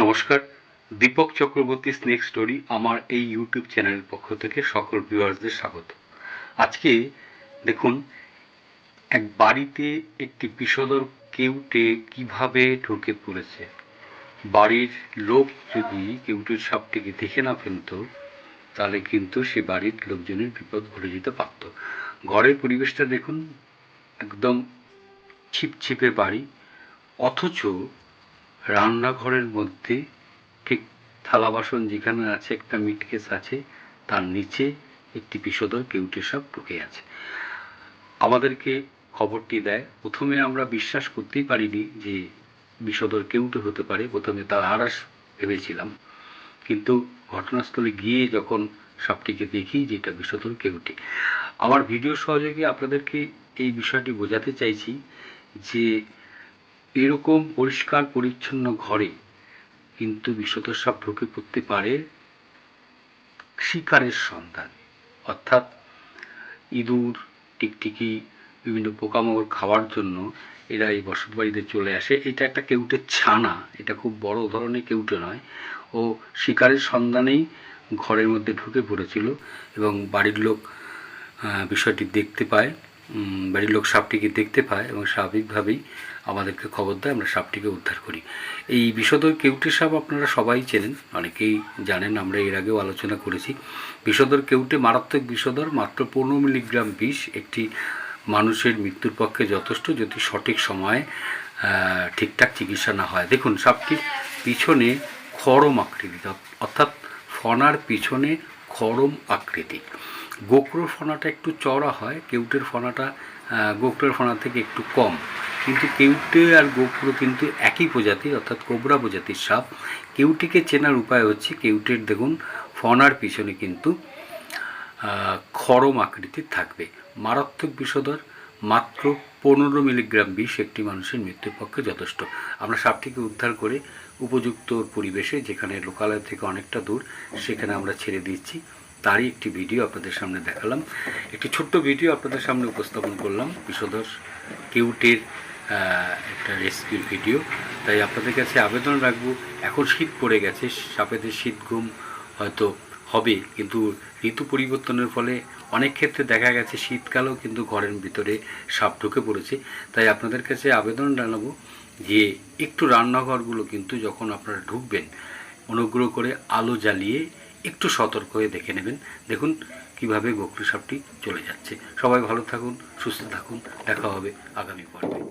নমস্কার, Dipak Chakraborty snake story আমার এই ইউটিউব চ্যানেলের পক্ষ থেকে সকল ভিউয়ার্সদের স্বাগত। আজকে দেখুন, এক বাড়িতে একটি বিষধর কেউটে কীভাবে ঢুকে পড়েছে। বাড়ির লোক যদি কেউটের সাপটিকে দেখে না ফেলতো, তাহলে কিন্তু সে বাড়ির লোকজনের বিপদ ঘটে যেতে পারত। ঘরের পরিবেশটা দেখুন, একদম ছিপছিপে বাড়ি, অথচ রান্নাঘরের মধ্যে ঠিক থালা বাসন যেখানে আছে, একটা মিটকেস আছে, তার নিচে একটি বিষধর কেউটে সাপ ঢুকে আছে। আমাদেরকে খবরটি দেয়। প্রথমে আমরা বিশ্বাস করতেই পারিনি যে বিষধর কেউটে হতে পারে। প্রথমে তার আড়াস ভেবেছিলাম। কিন্তু ঘটনাস্থলে গিয়ে যখন সাপটিকে দেখি যে এটা বিষধর কেউটে। আমার ভিডিও সহযোগে আপনাদেরকে এই বিষয়টি বোঝাতে চাইছি যে এরকম পরিষ্কার পরিচ্ছন্ন ঘরে কিন্তু বিষধর ঢুকে পড়তে পারে শিকারের সন্ধান। অর্থাৎ ইঁদুর, টিকটিকি, বিভিন্ন পোকামাকড় খাওয়ার জন্য এরা এই বসত বাড়িতে চলে আসে। এটা একটা কেউটের ছানা, এটা খুব বড় ধরনের কেউটে নয়। ও শিকারের সন্ধানেই ঘরের মধ্যে ঢুকে পড়েছিল এবং বাড়ির লোক বিষয়টি দেখতে পায় বাড়ির লোক সাপটিকে দেখতে পায় এবং স্বাভাবিকভাবেই আমাদেরকে খবর দেয়, আমরা সাপটিকে উদ্ধার করি। এই বিষধর কেউটে সাপ আপনারা সবাই চেনেন, অনেকেই জানেন, আমরা এর আগেও আলোচনা করেছি। বিষধর কেউটে মারাত্মক বিষধর মাত্র পনেরো মিলিগ্রাম বিষ একটি মানুষের মৃত্যুর পক্ষে যথেষ্ট যদি সঠিক সময়ে ঠিকঠাক চিকিৎসা না হয়। দেখুন, সাপটির পিছনে খরম আকৃতি অর্থাৎ ফনার পিছনে খরম আকৃতি। গোকরোর ফনাটা একটু চড়া হয়, কেউটের ফনাটা গোকরের ফনা থেকে একটু কম। কিন্তু কেউটে আর গোকরো কিন্তু একই প্রজাতির অর্থাৎ কোবরা প্রজাতির সাপ। কেউটিকে চেনার উপায় হচ্ছে কেউটের, দেখুন, ফনার পিছনে কিন্তু খরম আকৃতির থাকবে। মারাত্মক বিষধর, মাত্র পনেরো মিলিগ্রাম বিষ একটি মানুষের মৃত্যুর পক্ষে যথেষ্ট। আমরা সাপটিকে উদ্ধার করে উপযুক্ত পরিবেশে, যেখানে লোকালয় থেকে অনেকটা দূর, সেখানে আমরা ছেড়ে দিচ্ছি। তারই একটি ভিডিও আপনাদের সামনে দেখালাম। একটি ছোট্ট ভিডিও আপনাদের সামনে উপস্থাপন করলাম। বিষধর কেউটের একটা রেস্কিউর ভিডিও। তাই আপনাদের কাছে আবেদন রাখব, এখন শীত পড়ে গেছে, সাপেদের শীত ঘুম হয়তো হবে, কিন্তু ঋতু পরিবর্তনের ফলে অনেক ক্ষেত্রে দেখা গেছে শীতকালেও কিন্তু ঘরের ভিতরে সাপ ঢুকে পড়েছে। তাই আপনাদের কাছে আবেদন জানাব যে একটু রান্নাঘরগুলো কিন্তু যখন আপনারা ঢুকবেন, অনুগ্রহ করে আলো জ্বালিয়ে একটু সতর্ক হয়ে দেখে নেবেন। দেখুন কীভাবে গোকরি সাপটি চলে যাচ্ছে। সবাই ভালো থাকুন, সুস্থ থাকুন। দেখা হবে আগামী পর্বে।